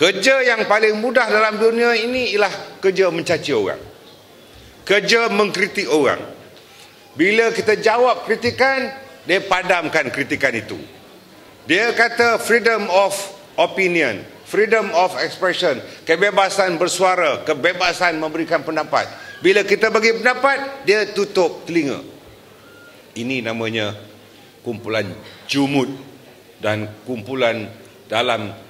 Kerja yang paling mudah dalam dunia ini ialah kerja mencaci orang. Kerja mengkritik orang. Bila kita jawab kritikan, dia padamkan kritikan itu. Dia kata freedom of opinion, freedom of expression, kebebasan bersuara, kebebasan memberikan pendapat. Bila kita bagi pendapat, dia tutup telinga. Ini namanya kumpulan jumud dan kumpulan dalam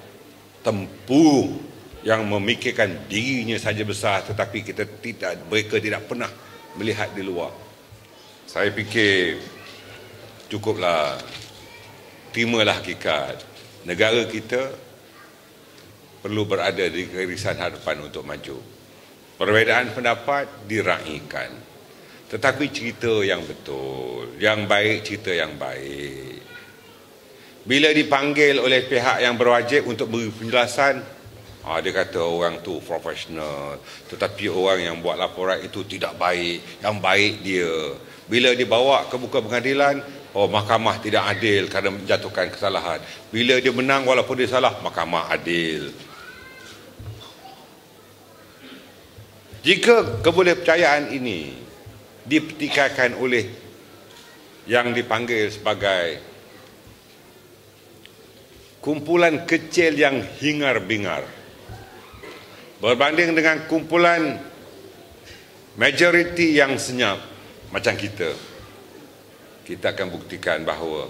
tempurung yang memikirkan dirinya saja besar tetapi kita tidak mereka tidak pernah melihat di luar. Saya fikir cukuplah terimalah hakikat negara kita perlu berada di garisan hadapan untuk maju. Perbezaan pendapat diraikan. Tetapi cerita yang betul, yang baik cerita yang baik. Bila dipanggil oleh pihak yang berwajib untuk beri penjelasan, ah, dia kata orang tu profesional. Tetapi orang yang buat laporan itu tidak baik. Yang baik dia. Bila dibawa ke buka pengadilan, oh mahkamah tidak adil kerana menjatuhkan kesalahan. Bila dia menang walaupun dia salah, mahkamah adil. Jika kebolehpercayaan ini dipertikaikan oleh yang dipanggil sebagai kumpulan kecil yang hingar-bingar. Berbanding dengan kumpulan majoriti yang senyap macam kita kita akan buktikan bahawa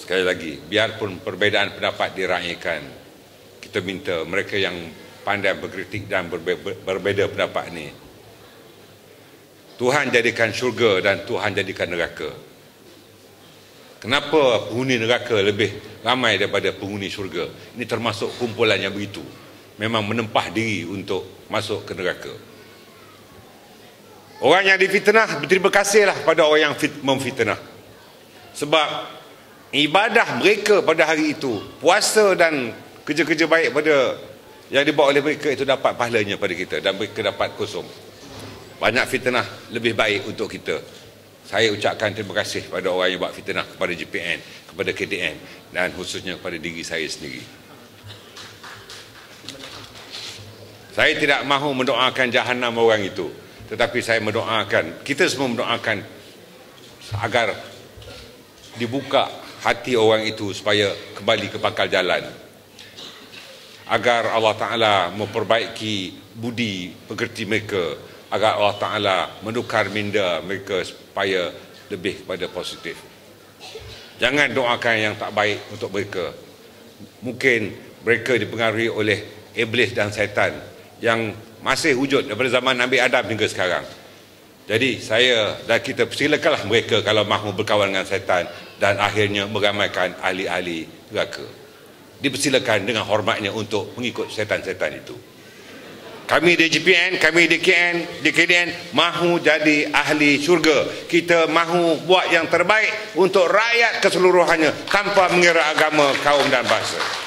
sekali lagi biarpun perbezaan pendapat diraikan kita minta mereka yang pandai berkritik dan berbeza pendapat ini Tuhan jadikan syurga dan Tuhan jadikan neraka Kenapa penghuni neraka lebih ramai daripada penghuni syurga? Ini termasuk kumpulan yang begitu. Memang menempah diri untuk masuk ke neraka. Orang yang difitnah berterima kasihlah pada orang yang fit, memfitnah. Sebab ibadah mereka pada hari itu, puasa dan kerja-kerja baik pada yang dibawa oleh mereka itu dapat pahalanya pada kita dan mereka dapat kosong. Banyak fitnah lebih baik untuk kita saya ucapkan terima kasih kepada orang yang buat fitnah kepada JPN, kepada KDN dan khususnya kepada diri saya sendiri. Saya tidak mahu mendoakan jahanam orang itu. Tetapi saya mendoakan, kita semua mendoakan agar dibuka hati orang itu supaya kembali ke pangkal jalan. Agar Allah Ta'ala memperbaiki budi pekerti mereka agar Allah Ta'ala menukar minda mereka supaya lebih kepada positif. Jangan doakan yang tak baik untuk mereka. Mungkin mereka dipengaruhi oleh iblis dan syaitan yang masih wujud daripada zaman Nabi Adam hingga sekarang. Jadi saya dan kita persilakanlah mereka kalau mahu berkawan dengan syaitan dan akhirnya meramaikan ahli-ahli neraka. Dipersilakan dengan hormatnya untuk mengikut syaitan-syaitan itu. Kami di GPN, kami di KN, di KDN mahu jadi ahli syurga. Kita mahu buat yang terbaik untuk rakyat keseluruhannya tanpa mengira agama, kaum dan bahasa.